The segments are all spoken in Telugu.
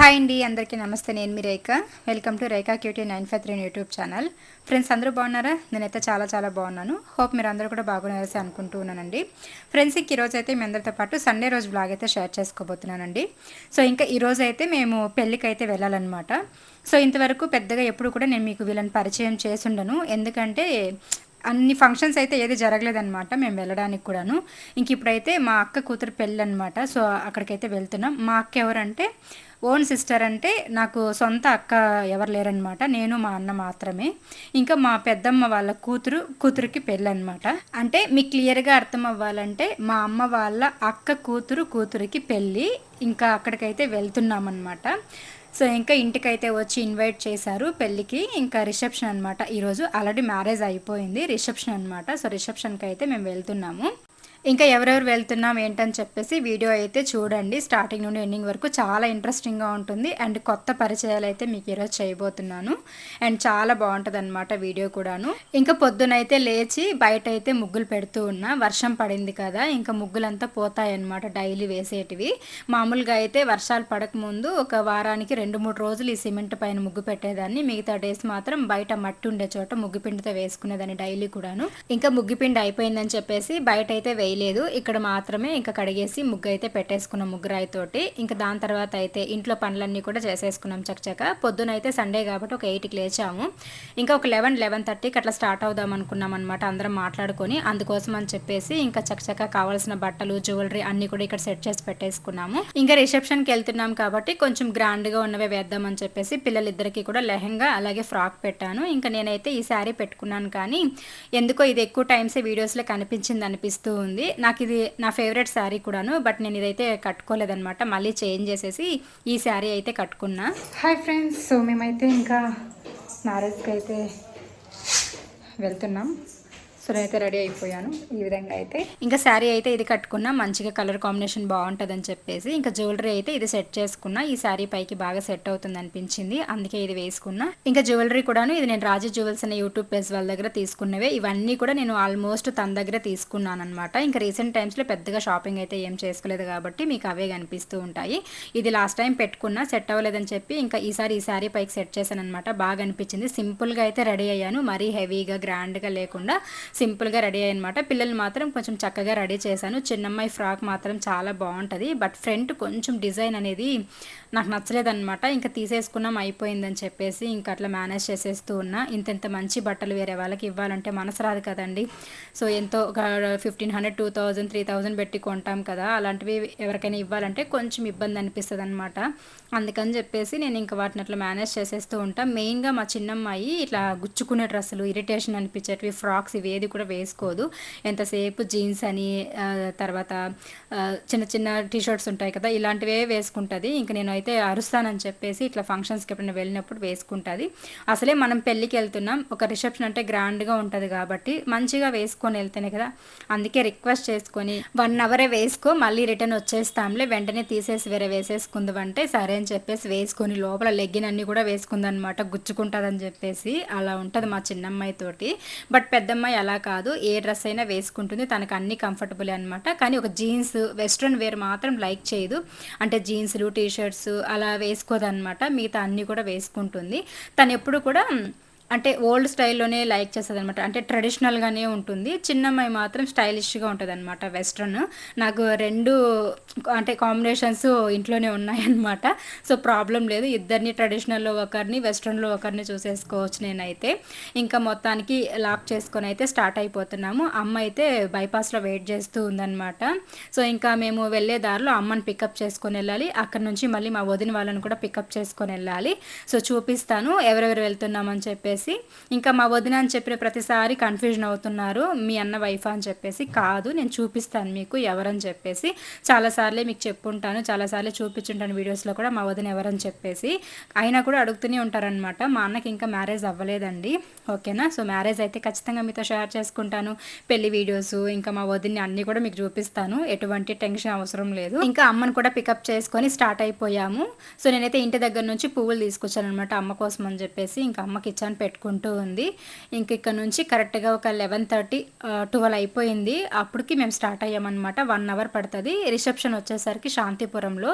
హాయ్ అండి అందరికీ నమస్తే. నేను మీ Rekha. Welcome to Rekha QT nine five three YouTube channel. Friends అందరూ బాగున్నారా? నేనైతే చాలా చాలా బాగున్నాను. హోప్ మీరు అందరూ కూడా బాగున్నారని అనుకుంటూ ఉన్నానండి. ఫ్రెండ్స్ ఇంక ఈరోజు అయితే మీ అందరితో పాటు సండే రోజు బ్లాగ్ అయితే షేర్ చేసుకోబోతున్నానండి. సో ఇంకా ఈరోజు అయితే మేము పెళ్ళికి అయితే వెళ్ళాలన్నమాట. సో ఇంతవరకు పెద్దగా ఎప్పుడు కూడా నేను మీకు వీళ్ళని పరిచయం చేసుండను ఎందుకంటే అన్ని ఫంక్షన్స్ అయితే ఏది జరగలేదన్నమాట మేము వెళ్ళడానికి కూడాను. ఇంక ఇప్పుడైతే మా అక్క కూతురు పెళ్ళి అనమాట సో అక్కడికైతే వెళ్తున్నాం. మా అక్క ఎవరంటే ఓన్ సిస్టర్ అంటే నాకు సొంత అక్క ఎవరు లేరనమాట నేను మా అన్న మాత్రమే. ఇంకా మా పెద్దమ్మ వాళ్ళ కూతురు కూతురికి పెళ్ళి అనమాట అంటే మీకు క్లియర్గా అర్థం అవ్వాలంటే మా అమ్మ వాళ్ళ అక్క కూతురు కూతురికి పెళ్ళి. ఇంకా అక్కడికైతే వెళ్తున్నామన్నమాట. సో ఇంకా ఇంటికైతే వచ్చి ఇన్వైట్ చేశారు. పెళ్ళికి ఇంకా రిసెప్షన్ అనమాట ఈరోజు ఆల్రెడీ మ్యారేజ్ అయిపోయింది. రిసెప్షన్ అనమాట సో రిసెప్షన్కి అయితే మేము వెళ్తున్నాము. ఇంకా ఎవరెవరు వెళ్తున్నాం ఏంటని చెప్పేసి వీడియో అయితే చూడండి. స్టార్టింగ్ నుండి ఎండింగ్ వరకు చాలా ఇంట్రెస్టింగ్గా ఉంటుంది. అండ్ కొత్త పరిచయాలు అయితే మీకు ఈరోజు చేయబోతున్నాను. అండ్ చాలా బాగుంటుంది అనమాట వీడియో కూడాను. ఇంకా పొద్దునైతే లేచి బయట అయితే ముగ్గులు పెడుతూ ఉన్నా. వర్షం పడింది కదా ఇంకా ముగ్గులంతా పోతాయన్నమాట డైలీ వేసేటివి. మామూలుగా అయితే వర్షాలు పడకముందు ఒక వారానికి రెండు మూడు రోజులు ఈ సిమెంట్ పైన ముగ్గు పెట్టేదాన్ని. మిగతా డేస్ మాత్రం బయట మట్టి ఉండే చోట ముగ్గుపిండితో వేసుకునేదాన్ని డైలీ కూడాను. ఇంకా ముగ్గుపిండి అయిపోయిందని చెప్పేసి బయట అయితే వేయలేదు. ఇక్కడ మాత్రమే ఇంకా కడిగేసి ముగ్గు అయితే పెట్టేసుకున్నాం ముగ్గురాయితోటి. ఇంకా దాని తర్వాత అయితే ఇంట్లో పనులన్నీ కూడా చేసేసుకున్నాం చకచక పొద్దున అయితే సండే కాబట్టి ఒక ఎయిట్కి లేచాము. ఇంకా ఒక లెవెన్ లెవెన్ థర్టీకి అట్లా స్టార్ట్ అవుదాం అనుకున్నాం అనమాట అందరం మాట్లాడుకొని. అందుకోసం అని చెప్పేసి ఇంకా చకచక కావాల్సిన బట్టలు జ్యువెలరీ అన్ని కూడా ఇక్కడ సెట్ చేసి పెట్టేసుకున్నాము. ఇంకా రిసెప్షన్కి వెళ్తున్నాం కాబట్టి కొంచెం గ్రాండ్గా ఉన్నవే వేద్దామని చెప్పేసి పిల్లలిద్దరికి కూడా లెహంగా అలాగే ఫ్రాక్ పెట్టాను. ఇంకా నేనైతే ఈ శారీ పెట్టుకున్నాను కానీ ఎందుకో ఇది ఎక్కువ టైమ్స్ వీడియోస్లో కనిపించింది అనిపిస్తూ ఉంది. వచ్చింది. నాకు ఇది నా ఫేవరెట్ శారీ కూడాను బట్ నేను ఇదైతే కట్టుకోలేదనమాట మళ్ళీ చేంజ్ చేసేసి ఈ శారీ అయితే కట్టుకున్నా. Hi friends. సో మేమైతే ఇంకా మ్యారేజ్కి అయితే వెళ్తున్నాం. సో నేనైతే రెడీ అయిపోయాను. ఈ విధంగా అయితే ఇంకా శారీ అయితే ఇది కట్టుకున్నా మంచిగా కలర్ కాంబినేషన్ బాగుంటుందని చెప్పేసి ఇంకా జ్యువెలరీ అయితే ఇది సెట్ చేసుకున్నా ఈ శారీ పైకి బాగా సెట్ అవుతుంది అనిపించింది అందుకే ఇది వేసుకున్నా. ఇంకా జ్యువెలరీ కూడాను ఇది నేను రాజు జ్యువెల్స్ అనే యూట్యూబ్ పేజ్ వాళ్ళ దగ్గర తీసుకున్నవే ఇవన్నీ కూడా నేను ఆల్మోస్ట్ తన దగ్గర తీసుకున్నాను అనమాట ఇంకా రీసెంట్ టైమ్స్లో పెద్దగా షాపింగ్ అయితే ఏం చేసుకోలేదు కాబట్టి మీకు అవే కనిపిస్తూ ఉంటాయి. ఇది లాస్ట్ టైం పెట్టుకున్నా సెట్ అవ్వలేదని చెప్పి ఇంకా ఈసారి ఈ శారీ పైకి సెట్ చేశాను అనమాట బాగా అనిపించింది. సింపుల్గా అయితే రెడీ అయ్యాను. మరీ హెవీగా గ్రాండ్గా లేకుండా సింపుల్గా రెడీ అయ్యనమాట పిల్లలు మాత్రం కొంచెం చక్కగా రెడీ చేశాను. చిన్నమ్మాయి ఫ్రాక్ మాత్రం చాలా బాగుంటుంది బట్ ఫ్రంట్ కొంచెం డిజైన్ అనేది నాకు నచ్చలేదన్నమాట. ఇంకా తీసేసుకున్నాం అయిపోయిందని చెప్పేసి ఇంకా అట్లా మేనేజ్ చేసేస్తూ ఉన్నా. ఇంత ఇంత మంచి బట్టలు వేరే వాళ్ళకి ఇవ్వాలంటే మనసు రాదు కదండి. సో ఎంతో ఒక fifteen hundred two thousand three thousand పెట్టి కొంటాం కదా. అలాంటివి ఎవరికైనా ఇవ్వాలంటే కొంచెం ఇబ్బంది అనిపిస్తుంది అనమాట అందుకని చెప్పేసి నేను ఇంకా వాటిని అట్లా మేనేజ్ చేసేస్తూ ఉంటాను మెయిన్గా మా చిన్నమ్మాయి ఇట్లా గుచ్చుకునే డ్రెస్సులు ఇరిటేషన్ అనిపించేటివి ఫ్రాక్స్ ఇవి ఏది కూడా వేసుకోదు. ఎంతసేపు జీన్స్ అని తర్వాత చిన్న చిన్న టీషర్ట్స్ ఉంటాయి కదా ఇలాంటివే వేసుకుంటుంది. ఇంక నేను అయితే అరుస్తానని చెప్పేసి ఇట్లా ఫంక్షన్స్కి ఎప్పుడైనా వెళ్ళినప్పుడు వేసుకుంటుంది. అసలే మనం పెళ్ళికి వెళ్తున్నాం ఒక రిసెప్షన్ అంటే గ్రాండ్గా ఉంటుంది కాబట్టి మంచిగా వేసుకొని వెళ్తేనే కదా. అందుకే రిక్వెస్ట్ చేసుకొని వన్ అవరే వేసుకో మళ్ళీ రిటర్న్ వచ్చేస్తాంలే వెంటనే తీసేసి వేరే వేసేసుకుందామంటే సరే అని చెప్పేసి వేసుకొని లోపల లెగ్గిన్ అన్నీ కూడా వేసుకుందనమాట గుచ్చుకుంటుందని చెప్పేసి అలా ఉంటుంది మా చిన్నమ్మాయి తోటి. బట్ పెద్దమ్మాయి అలా కాదు ఏ డ్రెస్ అయినా వేసుకుంటుంది తనకు అన్ని కంఫర్టబుల్ అనమాట కానీ ఒక జీన్స్ వెస్ట్రన్ వేర్ మాత్రం లైక్ చేయదు. అంటే జీన్స్లు టీషర్ట్స్ అలా వేసుకోదన్నమాట. మిగతా అన్నీ కూడా వేసుకుంటుంది. తను ఎప్పుడు కూడా అంటే ఓల్డ్ స్టైల్లోనే లైక్ చేస్తుంది అనమాట అంటే ట్రెడిషనల్గానే ఉంటుంది. చిన్నమ్మాయి మాత్రం స్టైలిష్గా ఉంటుంది అనమాట వెస్ట్రన్. నాకు రెండు అంటే కాంబినేషన్స్ ఇంట్లోనే ఉన్నాయన్నమాట. సో ప్రాబ్లం లేదు. ఇద్దరిని ట్రెడిషనల్లో ఒకరిని వెస్ట్రన్లో ఒకరిని చూసేసుకోవచ్చు నేనైతే. ఇంకా మొత్తానికి లాక్ చేసుకొని అయితే స్టార్ట్ అయిపోతున్నాము. అమ్మ అయితే బైపాస్లో వెయిట్ చేస్తూ ఉందన్నమాట. సో ఇంకా మేము వెళ్ళే దారిలో అమ్మని పికప్ చేసుకొని వెళ్ళాలి. అక్కడ నుంచి మళ్ళీ మా వదిన వాళ్ళని కూడా పికప్ చేసుకొని వెళ్ళాలి. సో చూపిస్తాను. ఎవరెవరు వెళ్తున్నామని చెప్పేసి చెప్పేసి ఇంకా మా వదిన అని చెప్పిన ప్రతిసారి కన్ఫ్యూజన్ అవుతున్నారు మీ అన్న వైఫ్ అని చెప్పేసి కాదు నేను చూపిస్తాను మీకు ఎవరని చెప్పేసి. చాలాసార్లే మీకు చెప్పుంటాను చాలాసార్లు చూపించుంటాను వీడియోస్లో కూడా మా వదిన ఎవరని చెప్పేసి. అయినా కూడా అడుగుతూనే ఉంటారనమాట మా అన్నకి ఇంకా మ్యారేజ్ అవ్వలేదండి. ఓకేనా? సో మ్యారేజ్ అయితే ఖచ్చితంగా మీతో షేర్ చేసుకుంటాను. పెళ్ళి వీడియోస్ ఇంకా మా వదిన అన్నీ కూడా మీకు చూపిస్తాను. ఎటువంటి టెన్షన్ అవసరం లేదు. ఇంకా అమ్మను కూడా పికప్ చేసుకొని స్టార్ట్ అయిపోయాము. సో నేనైతే ఇంటి దగ్గర నుంచి పువ్వులు తీసుకొచ్చాను అనమాట అమ్మ కోసం అని చెప్పేసి. ఇంకా అమ్మకి ఇచ్చాను పెట్టుకుంటూ ఉంది. ఇంక ఇక్కడ నుంచి కరెక్ట్గా ఒక లెవెన్ థర్టీ ట్వెల్వ్ అయిపోయింది. అప్పటికి మేము స్టార్ట్ అయ్యామన్నమాట. వన్ అవర్ పడుతుంది. రిసెప్షన్ వచ్చేసరికి శాంతిపురంలో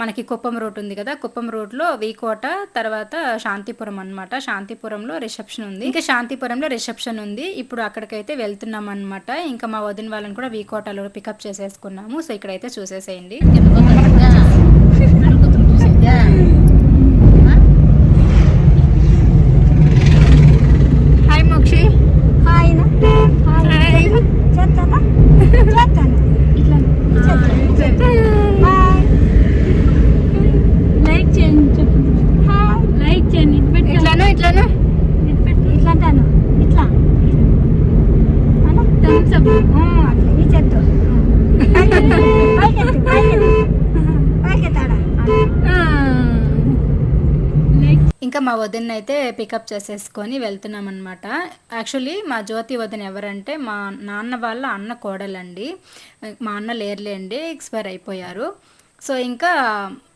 మనకి కుప్పం రూట్ ఉంది కదా కుప్పం రూట్లో వీకోట తర్వాత శాంతిపురం అనమాట శాంతిపురంలో రిసెప్షన్ ఉంది. ఇంకా శాంతిపురంలో రిసెప్షన్ ఉంది. ఇప్పుడు అక్కడికైతే వెళ్తున్నాం అనమాట ఇంకా మా వదిన వాళ్ళని కూడా వీకోటలో పికప్ చేసేసుకున్నాము. సో ఇక్కడైతే చూసేసేయండి. హాయ్ మోక్షి ఆయన హాయ్ చేస్తానా చేస్తాను ఇట్లా లైక్ చేయండి చెప్పు లైక్ చేయండి ఇది పెట్టు. ఇట్లాను ఇట్లాను ఇది పెట్టు. ఇట్లా అంటాను ఇట్లా అలా Thumbs up. ఆ, అట్లా ఈ చేత్తో పైకెత్తు పైకెత్తు పైకెత్తాడా లైక్ ఇంకా మా వదిన అయితే పికప్ చేసేసుకొని వెళ్తున్నాం అనమాట యాక్చువల్లీ మా జ్యోతి వదిన ఎవరంటే మా నాన్న వాళ్ళ అన్న కోడలండి. మా అన్న లేరులేండి ఎక్స్పైర్ అయిపోయారు. సో ఇంకా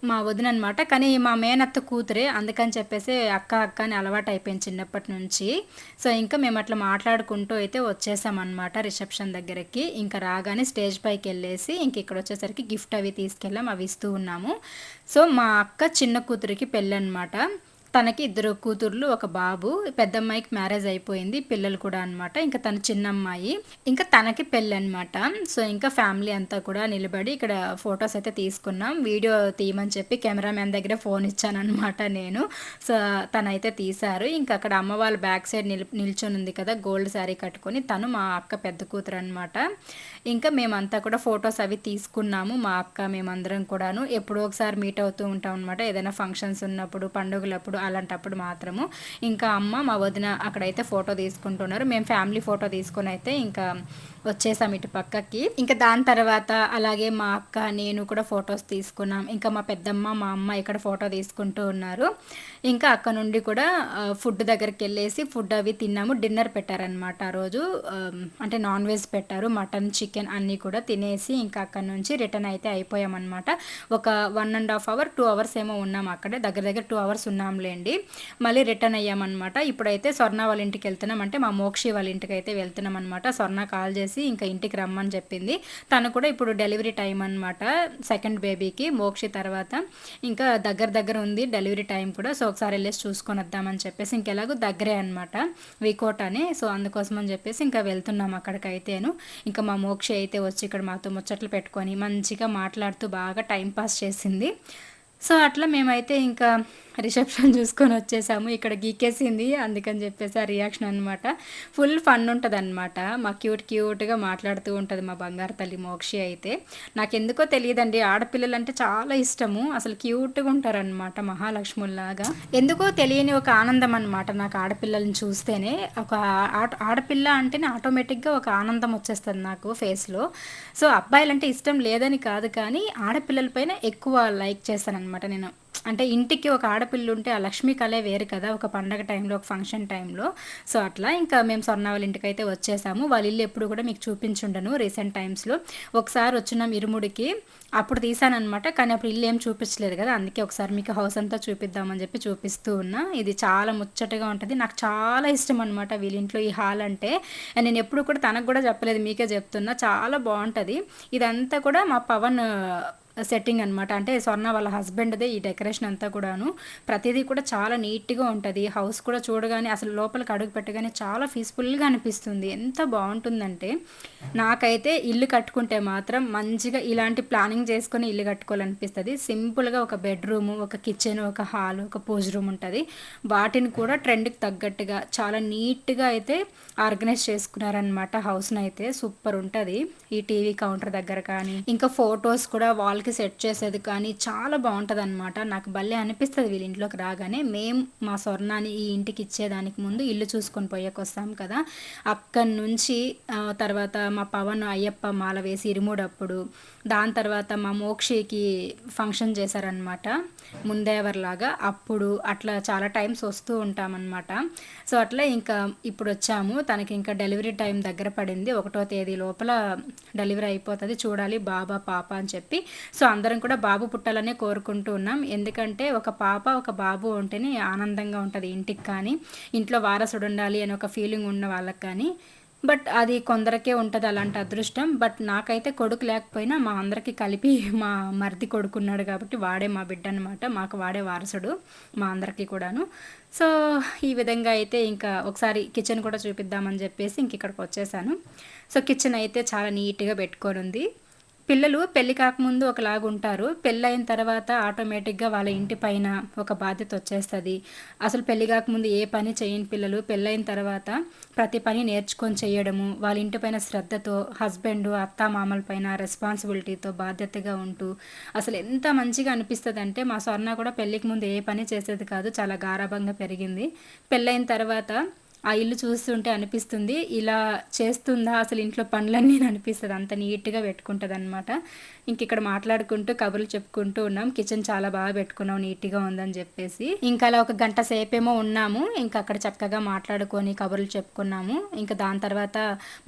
మా వదిన అనమాట కానీ మా మేనత్త కూతురే అందుకని చెప్పేసి అక్క అక్క అని అలవాటు అయిపోయింది చిన్నప్పటి నుంచి. సో ఇంకా మేము అట్లా మాట్లాడుకుంటూ అయితే వచ్చేసామన్నమాట రిసెప్షన్ దగ్గరికి. ఇంకా రాగానే స్టేజ్ పైకి వెళ్ళేసి ఇంక ఇక్కడ వచ్చేసరికి గిఫ్ట్ అవి తీసుకెళ్ళాం అవి ఇస్తూ ఉన్నాము. సో మా అక్క చిన్న కూతురికి పెళ్ళి అనమాట తనకి ఇద్దరు కూతుర్లు ఒక బాబు పెద్ద అమ్మాయికి మ్యారేజ్ అయిపోయింది పిల్లలు కూడా అనమాట ఇంకా తన చిన్న అమ్మాయి ఇంకా తనకి పెళ్ళి అనమాట సో ఇంకా ఫ్యామిలీ అంతా కూడా నిలబడి ఇక్కడ ఫొటోస్ అయితే తీసుకున్నాం. వీడియో తీయమని చెప్పి కెమెరామ్యాన్ దగ్గర ఫోన్ ఇచ్చాను అనమాట నేను. సో తనైతే తీశారు. ఇంకా అక్కడ అమ్మ వాళ్ళ బ్యాక్ సైడ్ నిల్ నిల్చొని ఉంది కదా గోల్డ్ శారీ కట్టుకొని తను మా అక్క పెద్ద కూతురు అనమాట ఇంకా మేమంతా కూడా ఫొటోస్ అవి తీసుకున్నాము. మా అక్క మేమందరం కూడాను ఎప్పుడో ఒకసారి మీట్ అవుతూ ఉంటాం అనమాట ఏదైనా ఫంక్షన్స్ ఉన్నప్పుడు పండుగలప్పుడు అలాంటప్పుడు మాత్రము. ఇంకా అమ్మ మా వదిన అక్కడైతే ఫోటో తీసుకుంటున్నారు. మేము ఫ్యామిలీ ఫోటో తీసుకొని అయితే ఇంకా వచ్చేసాం ఇటు పక్కకి. ఇంకా దాని తర్వాత అలాగే మా అక్క నేను కూడా ఫొటోస్ తీసుకున్నాం. ఇంకా మా పెద్దమ్మ మా అమ్మ ఇక్కడ ఫోటో తీసుకుంటూ ఉన్నారు. ఇంకా అక్క నుండి కూడా ఫుడ్ దగ్గరికి వెళ్ళేసి ఫుడ్ అవి తిన్నాము. డిన్నర్ పెట్టారనమాట ఆ రోజు. అంటే నాన్ వెజ్ పెట్టారు. మటన్ చికెన్ చికెన్ అన్నీ కూడా తినేసి ఇంకా అక్కడ నుంచి రిటర్న్ అయితే అయిపోయామన్నమాట. ఒక one and half hour two hours ఏమో ఉన్నాం అక్కడే. దగ్గర దగ్గర టూ అవర్స్ ఉన్నాంలేండి. మళ్ళీ రిటర్న్ అయ్యామన్నమాట. ఇప్పుడైతే స్వర్ణ వాళ్ళ ఇంటికి వెళ్తున్నాం అంటే మా మోక్షి వాళ్ళ ఇంటికి అయితే వెళ్తున్నాం అనమాట స్వర్ణ కాల్ చేసి ఇంకా ఇంటికి రమ్మని చెప్పింది. తను కూడా ఇప్పుడు డెలివరీ టైం అనమాట సెకండ్ బేబీకి మోక్షి తర్వాత. ఇంకా దగ్గర దగ్గర ఉంది డెలివరీ టైం కూడా. సో ఒకసారి వెళ్ళేసి చూసుకొని వద్దామని చెప్పేసి ఇంకెలాగో దగ్గరే అనమాట వీకోట్ అని సో అందుకోసం అని చెప్పేసి ఇంకా వెళ్తున్నాం అక్కడికి అయితేను ఇంకా మా మోక్షి అయితే వచ్చి ఇక్కడ మాతో ముచ్చట్లు పెట్టుకొని మంచిగా మాట్లాడుతూ బాగా టైం పాస్ చేసింది. సో అట్లా మేమైతే ఇంకా రిసెప్షన్ చూసుకొని వచ్చేసాము. ఇక్కడ గీకేసింది అందుకని చెప్పేసి ఆ రియాక్షన్ అనమాట ఫుల్ ఫన్ ఉంటుంది అనమాట మా క్యూట్ క్యూట్గా మాట్లాడుతూ ఉంటుంది మా బంగారు తల్లి మోక్షి అయితే. నాకు ఎందుకో తెలియదండి ఆడపిల్లలు అంటే చాలా ఇష్టము. అసలు క్యూట్గా ఉంటారనమాట మహాలక్ష్ముల్లాగా. ఎందుకో తెలియని ఒక ఆనందం అనమాట నాకు ఆడపిల్లల్ని చూస్తేనే. ఒక ఆట ఆడపిల్ల అంటేనే ఆటోమేటిక్గా ఒక ఆనందం వచ్చేస్తుంది నాకు ఫేస్లో. సో అబ్బాయిలంటే ఇష్టం లేదని కాదు కానీ ఆడపిల్లల పైన ఎక్కువ లైక్ అనమాట నేను. అంటే ఇంటికి ఒక ఆడపిల్ల ఉంటే ఆ లక్ష్మీ కళే వేరు కదా ఒక పండగ టైంలో ఒక ఫంక్షన్ టైంలో. సో అట్లా ఇంకా మేము స్వర్ణ వాళ్ళ ఇంటికి అయితే వచ్చేసాము. వాళ్ళ ఇల్లు ఎప్పుడు కూడా మీకు చూపించుండను రీసెంట్ టైమ్స్లో. ఒకసారి వచ్చినాం ఇరుముడికి అప్పుడు తీసానమాట కానీ అప్పుడు ఇల్లు ఏం చూపించలేదు కదా అందుకే ఒకసారి మీకు హౌస్ అంతా చూపిద్దామని చెప్పి చూపిస్తూ ఉన్నా. ఇది చాలా ముచ్చటగా ఉంటుంది. నాకు చాలా ఇష్టం అనమాట వీళ్ళింట్లో ఈ హాల్ అంటే. నేను ఎప్పుడు కూడా తనకు కూడా చెప్పలేదు మీకే చెప్తున్నా. చాలా బాగుంటుంది. ఇదంతా కూడా మా పవన్ సెట్టింగ్ అనమాట అంటే స్వర్ణ వాళ్ళ హస్బెండ్దే ఈ డెకరేషన్ అంతా కూడాను. ప్రతిదీ కూడా చాలా నీట్గా ఉంటుంది. హౌస్ కూడా చూడగానే అసలు లోపలికి అడుగు పెట్టగానే చాలా పీస్ఫుల్గా అనిపిస్తుంది. ఎంత బాగుంటుందంటే నాకైతే ఇల్లు కట్టుకుంటే మాత్రం మంచిగా ఇలాంటి ప్లానింగ్ చేసుకొని ఇల్లు కట్టుకోవాలనిపిస్తుంది. సింపుల్గా ఒక బెడ్రూమ్ ఒక కిచెన్ ఒక హాల్ ఒక పూజ రూమ్ ఉంటుంది. వాటిని కూడా ట్రెండ్కి తగ్గట్టుగా చాలా నీట్గా అయితే ఆర్గనైజ్ చేసుకున్నారనమాట హౌస్ని అయితే సూపర్ ఉంటుంది. ఈ టీవీ కౌంటర్ దగ్గర కానీ ఇంకా ఫొటోస్ కూడా వాల్కి సెట్ చేసేది కానీ చాలా బాగుంటుంది అనమాట నాకు భలే అనిపిస్తుంది వీళ్ళ ఇంట్లోకి రాగానే. మేము మా స్వర్ణాన్ని ఈ ఇంటికి ఇచ్చేదానికి ముందు ఇల్లు చూసుకొని పోయేకొస్తాం కదా. అక్కడి నుంచి తర్వాత మా పవన్ అయ్యప్ప మాల వేసి ఇరుముడప్పుడు దాని తర్వాత మా మోక్షికి ఫంక్షన్ చేశారనమాట ముందేవర్లాగా అప్పుడు అట్లా చాలా టైమ్స్ వస్తూ ఉంటామన్నమాట. సో అట్లా ఇంకా ఇప్పుడు వచ్చాము. తనకి ఇంకా డెలివరీ టైం దగ్గర పడింది. ఒకటో తేదీ లోపల డెలివరీ అయిపోతుంది. చూడాలి బాబా పాప అని చెప్పి. సో అందరం కూడా బాబు పుట్టాలనే కోరుకుంటూ ఉన్నాం. ఎందుకంటే ఒక పాప ఒక బాబు ఉంటేనే ఆనందంగా ఉంటుంది ఇంటికి కానీ ఇంట్లో వారసుడు ఉండాలి అని ఒక ఫీలింగ్ ఉన్న వాళ్ళకి కానీ. బట్ అది కొందరికే ఉంటుంది అలాంటి అదృష్టం. బట్ నాకైతే కొడుకు లేకపోయినా మా అందరికీ కలిపి మా మరిది కొడుకున్నాడు కాబట్టి వాడే మా బిడ్డ అనమాట మాకు వాడే వారసుడు మా అందరికీ కూడాను. సో ఈ విధంగా అయితే ఇంకా ఒకసారి కిచెన్ కూడా చూపిద్దామని చెప్పేసి ఇంక ఇక్కడికి వచ్చేసాను. సో కిచెన్ అయితే చాలా నీట్గా పెట్టుకొని ఉంది. పిల్లలు పెళ్ళి కాకముందు ఒకలాగా ఉంటారు. తర్వాత ఆటోమేటిక్గా వాళ్ళ ఇంటి పైన ఒక బాధ్యత వచ్చేస్తుంది. అసలు పెళ్ళి కాకముందు ఏ పని చేయని పిల్లలు పెళ్ళైన తర్వాత ప్రతి పని నేర్చుకొని చేయడము వాళ్ళ ఇంటి పైన శ్రద్ధతో హస్బెండ్ అత్త మామల పైన రెస్పాన్సిబిలిటీతో బాధ్యతగా ఉంటూ అసలు ఎంత మంచిగా అనిపిస్తుంది అంటే మా స్వర్ణ కూడా పెళ్ళికి ముందు ఏ పని చేసేది కాదు చాలా గారాభంగా పెరిగింది. పెళ్ళైన తర్వాత ఆ ఇల్లు చూస్తుంటే అనిపిస్తుంది. ఇలా చేస్తుందా? అసలు ఇంట్లో పనులన్నీ అనిపిస్తుంది. అంత నీట్గా పెట్టుకుంటుంది అనమాట ఇంక ఇక్కడ మాట్లాడుకుంటూ కబుర్లు చెప్పుకుంటూ ఉన్నాం. కిచెన్ చాలా బాగా పెట్టుకున్నాం నీట్గా ఉందని చెప్పేసి. ఇంకా అలా ఒక గంట సేపేమో ఉన్నాము. ఇంకా అక్కడ చక్కగా మాట్లాడుకొని కబుర్లు చెప్పుకున్నాము. ఇంకా దాని తర్వాత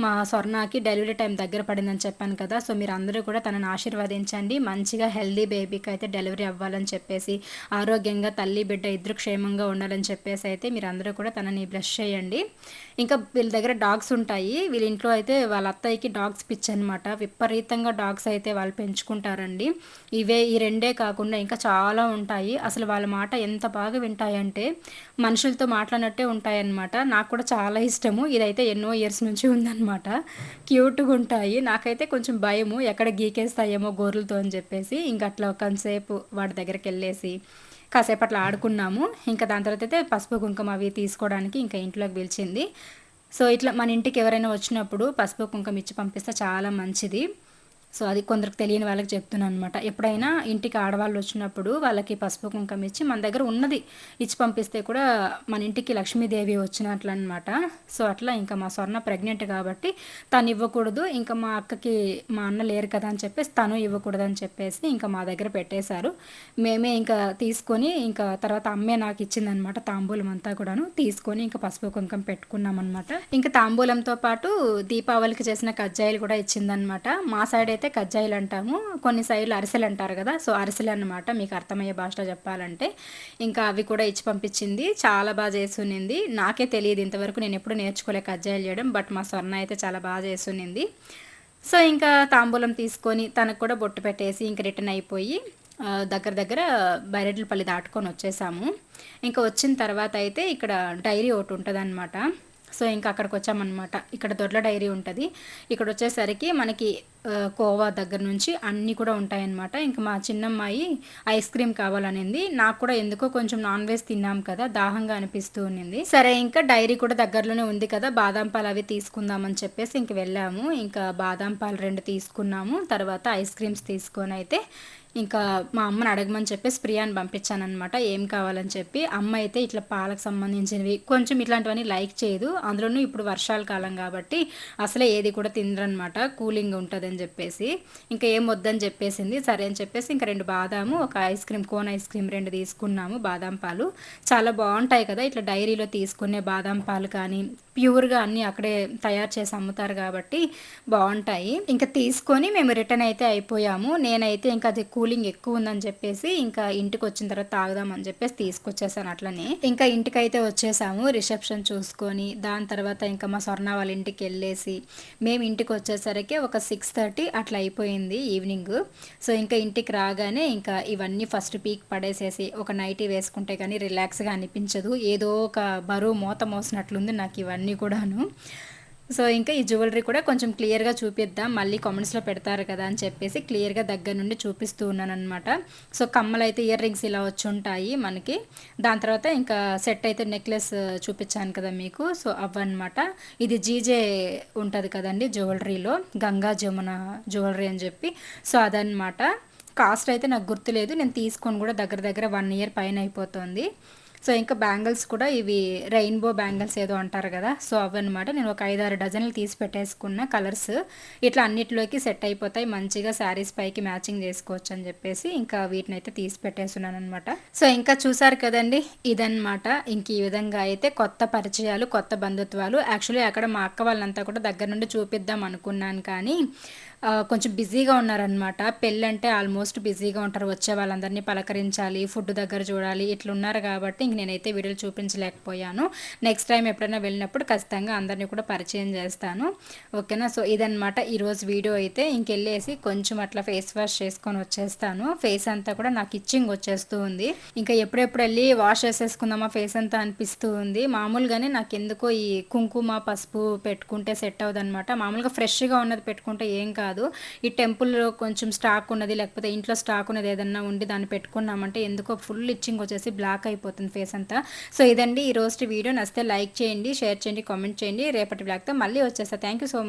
మా స్వర్ణకి డెలివరీ టైం దగ్గర పడిందని చెప్పాను కదా. సో మీరు అందరూ కూడా తనను ఆశీర్వదించండి. మంచిగా హెల్దీ బేబీకి అయితే డెలివరీ అవ్వాలని చెప్పేసి ఆరోగ్యంగా తల్లి బిడ్డ ఇద్దరు క్షేమంగా ఉండాలని చెప్పేసి అయితే మీరు అందరూ కూడా తనని బ్రష్ చేయండి. ఇంకా వీళ్ళ దగ్గర డాగ్స్ ఉంటాయి. వీళ్ళ ఇంట్లో అయితే వాళ్ళ అత్తయ్యకి డాగ్స్ పిచ్ అనమాట విపరీతంగా డాగ్స్ అయితే వాళ్ళు పెంచుకుంటారండి. ఇవే ఈ రెండే కాకుండా ఇంకా చాలా ఉంటాయి. అసలు వాళ్ళ మాట ఎంత బాగా వింటాయంటే మనుషులతో మాట్లాడినట్టే ఉంటాయన్నమాట. నాకు కూడా చాలా ఇష్టము. ఇదైతే ఎన్నో ఇయర్స్ నుంచి ఉందన్నమాట. క్యూట్గా ఉంటాయి. నాకైతే కొంచెం భయము. ఎక్కడ గీకేస్తాయేమో గోర్లతో అని చెప్పేసి ఇంక అట్లా కొంతసేపు వాడి దగ్గరికి వెళ్ళేసి కాసేపు అట్లా ఆడుకున్నాము. ఇంకా దాని తర్వాత అయితే పసుపు కుంకుమ అవి తీసుకోవడానికి ఇంకా ఇంట్లోకి పిలిచింది. సో ఇట్లా మన ఇంటికి ఎవరైనా వచ్చినప్పుడు పసుపు కుంకుమ ఇచ్చి పంపిస్తే చాలా మంచిది. సో అది కొందరికి తెలియని వాళ్ళకి చెప్తున్నాను అనమాట ఎప్పుడైనా ఇంటికి ఆడవాళ్ళు వచ్చినప్పుడు వాళ్ళకి పసుపు కుంకం ఇచ్చి మన దగ్గర ఉన్నది ఇచ్చి పంపిస్తే కూడా మన ఇంటికి లక్ష్మీదేవి వచ్చినట్లు అనమాట సో అట్లా ఇంకా మా స్వర్ణ ప్రెగ్నెంట్ కాబట్టి తను ఇవ్వకూడదు ఇంకా మా అక్కకి మా అన్న లేరు కదా అని చెప్పేసి తను ఇవ్వకూడదు అని చెప్పేసి ఇంకా మా దగ్గర పెట్టేశారు. మేమే ఇంకా తీసుకొని ఇంకా తర్వాత అమ్మే నాకు ఇచ్చిందనమాట తాంబూలం అంతా కూడాను. తీసుకొని ఇంకా పసుపు కుంకం పెట్టుకున్నాం అనమాట ఇంకా తాంబూలంతో పాటు దీపావళికి చేసిన కజ్జాయిలు కూడా ఇచ్చిందనమాట మా సైడ్ అయితే కజ్జాయిలు అంటాము కొన్ని సైడ్లు అరిసెలు అంటారు కదా సో అరిసెలు అనమాట మీకు అర్థమయ్యే భాషలో చెప్పాలంటే. ఇంకా అవి కూడా ఇచ్చి పంపించింది. చాలా బాగా చేస్తునింది నాకే తెలియదు ఇంతవరకు నేను ఎప్పుడు నేర్చుకోలే కజ్జాయిలు చేయడం బట్ మా స్వర్ణ అయితే చాలా బాగా చేస్తునింది సో ఇంకా తాంబూలం తీసుకొని తనకు కూడా బొట్టు పెట్టేసి ఇంక రిటర్న్ అయిపోయి దగ్గర దగ్గర బైరెడ్లపల్లి దాటుకొని వచ్చేసాము. ఇంకా వచ్చిన తర్వాత అయితే ఇక్కడ డైరీ ఒకటి ఉంటుంది సో ఇంకా అక్కడికి వచ్చామన్నమాట. ఇక్కడ దొడ్ల డైరీ ఉంటుంది. ఇక్కడ వచ్చేసరికి మనకి కోవా దగ్గర నుంచి అన్నీ కూడా ఉంటాయన్నమాట. ఇంకా మా చిన్నమ్మాయి ఐస్ క్రీమ్ కావాలనింది. నాకు కూడా ఎందుకో కొంచెం నాన్ వెజ్ తిన్నాం కదా దాహంగా అనిపిస్తూ ఉన్నింది. సరే ఇంకా డైరీ కూడా దగ్గరలోనే ఉంది కదా బాదాం పాలు అవి తీసుకుందామని చెప్పేసి ఇంక వెళ్ళాము. ఇంకా బాదాం పాలు రెండు తీసుకున్నాము. తర్వాత ఐస్ క్రీమ్స్ తీసుకొని అయితే ఇంకా మా అమ్మని అడగమని చెప్పేసి ప్రియాని పంపించాను అనమాట ఏం కావాలని చెప్పి. అమ్మ అయితే ఇట్లా పాలకు సంబంధించినవి కొంచెం ఇట్లాంటివన్నీ లైక్ చేయదు. అందులోనూ ఇప్పుడు వర్షాల కాలం కాబట్టి అసలే ఏది కూడా తినరనమాట కూలింగ్ ఉంటుంది అని చెప్పేసి. ఇంకా ఏం వద్దని చెప్పేసింది. సరే అని చెప్పేసి ఇంకా రెండు బాదాము ఒక ice cream cone ice cream రెండు తీసుకున్నాము బాదాం పాలు. చాలా బాగుంటాయి కదా. ఇట్లా డైరీలో తీసుకునే బాదాం పాలు కానీ ప్యూర్గా అన్నీ అక్కడే తయారు చేసి అమ్ముతారు కాబట్టి బాగుంటాయి. ఇంకా తీసుకొని మేము రిటర్న్ అయితే అయిపోయాము. నేనైతే ఇంకా అది కూలింగ్ ఎక్కువ ఉందని చెప్పేసి ఇంకా ఇంటికి వచ్చిన తర్వాత తాగుదామని చెప్పేసి తీసుకొచ్చేసాను అట్లనే. ఇంకా ఇంటికి అయితే వచ్చేసాము. రిసెప్షన్ చూసుకొని దాని తర్వాత ఇంకా మా స్వర్ణ వాళ్ళ ఇంటికి వెళ్ళేసి మేము ఇంటికి వచ్చేసరికి ఒక సిక్స్ థర్టీ అట్లా అయిపోయింది ఈవినింగ్. సో ఇంకా ఇంటికి రాగానే ఇంకా ఇవన్నీ ఫస్ట్ పీక్ పడేసేసి ఒక నైటీ వేసుకుంటే కానీ రిలాక్స్గా అనిపించదు. ఏదో ఒక బరువు మూత మోసినట్లుంది నాకు ఇవన్నీ కూడాను. సో ఇంకా ఈ జ్యువెలరీ కూడా కొంచెం క్లియర్గా చూపిద్దాం. మళ్ళీ కామెంట్స్లో పెడతారు కదా అని చెప్పేసి క్లియర్గా దగ్గర నుండి చూపిస్తూ ఉన్నాను సో కమ్మలు అయితే ఇయర్ రింగ్స్ ఇలా వచ్చి ఉంటాయి మనకి. దాని తర్వాత ఇంకా సెట్ అయితే నెక్లెస్ చూపించాను కదా మీకు. సో అవన్నమాట. ఇది జీజే ఉంటుంది కదండి జ్యువెలరీలో. గంగా జమున జ్యువెలరీ అని చెప్పి. సో అదనమాట కాస్ట్ అయితే నాకు గుర్తులేదు. నేను తీసుకొని కూడా దగ్గర దగ్గర వన్ ఇయర్ పైన అయిపోతుంది. సో ఇంకా బ్యాంగిల్స్ కూడా ఇవి రెయిన్బో బ్యాంగిల్స్ ఏదో అంటారు కదా సో అవన్నమాట. నేను ఒక ఐదారు డజన్లు తీసి పెట్టేసుకున్న కలర్స్. ఇట్లా అన్నిటిలోకి సెట్ అయిపోతాయి. మంచిగా శారీస్ పైకి మ్యాచింగ్ చేసుకోవచ్చు అని చెప్పేసి ఇంకా వీటిని అయితే తీసి పెట్టేస్తున్నాను అనమాట సో ఇంకా చూసారు కదండి ఇదన్నమాట. ఇంక ఈ విధంగా అయితే కొత్త పరిచయాలు కొత్త బంధుత్వాలు. యాక్చువల్లీ అక్కడ మా అక్క వాళ్ళంతా కూడా దగ్గర నుండి చూపిద్దాం అనుకున్నాను కానీ కొంచెం బిజీగా ఉన్నారనమాట పెళ్ళి అంటే ఆల్మోస్ట్ బిజీగా ఉంటారు. వచ్చే వాళ్ళందరినీ పలకరించాలి ఫుడ్ దగ్గర చూడాలి ఇట్లా ఉన్నారు కాబట్టి ఇంక నేనైతే వీడియోలు చూపించలేకపోయాను. నెక్స్ట్ టైం ఎప్పుడైనా వెళ్ళినప్పుడు ఖచ్చితంగా అందరినీ కూడా పరిచయం చేస్తాను. ఓకేనా? సో ఇదనమాట ఈరోజు వీడియో అయితే. ఇంకెళ్ళేసి కొంచెం అట్లా ఫేస్ వాష్ చేసుకొని వచ్చేస్తాను. ఫేస్ అంతా కూడా నాకు ఇచ్చింగ్ వచ్చేస్తూ ఉంది. ఇంకా ఎప్పుడెప్పుడు వెళ్ళి వాష్ చేసేసుకుందామా ఫేస్ అంతా అనిపిస్తూ ఉంది. మామూలుగానే నాకు ఎందుకో ఈ కుంకుమ పసుపు పెట్టుకుంటే సెట్ అవ్వదన్నమాట. మామూలుగా ఫ్రెష్గా ఉన్నది పెట్టుకుంటే ఏం కాదు. ఈ టెంపుల్లో కొంచెం స్టాక్ ఉన్నది లేకపోతే ఇంట్లో స్టాక్ ఉన్నది ఏదన్నా ఉండి దాన్ని పెట్టుకున్నామంటే ఎందుకో ఫుల్ ఇచ్చింగ్ వచ్చేసి బ్లాక్ అయిపోతుంది ఫేస్ అంతా. సో ఇదండి ఈ రోజు వీడియో. నచ్చితే లైక్ చేయండి షేర్ చేయండి కామెంట్ చేయండి. రేపటి బ్లాక్తో మళ్ళీ వచ్చేస్తా. Thank you so much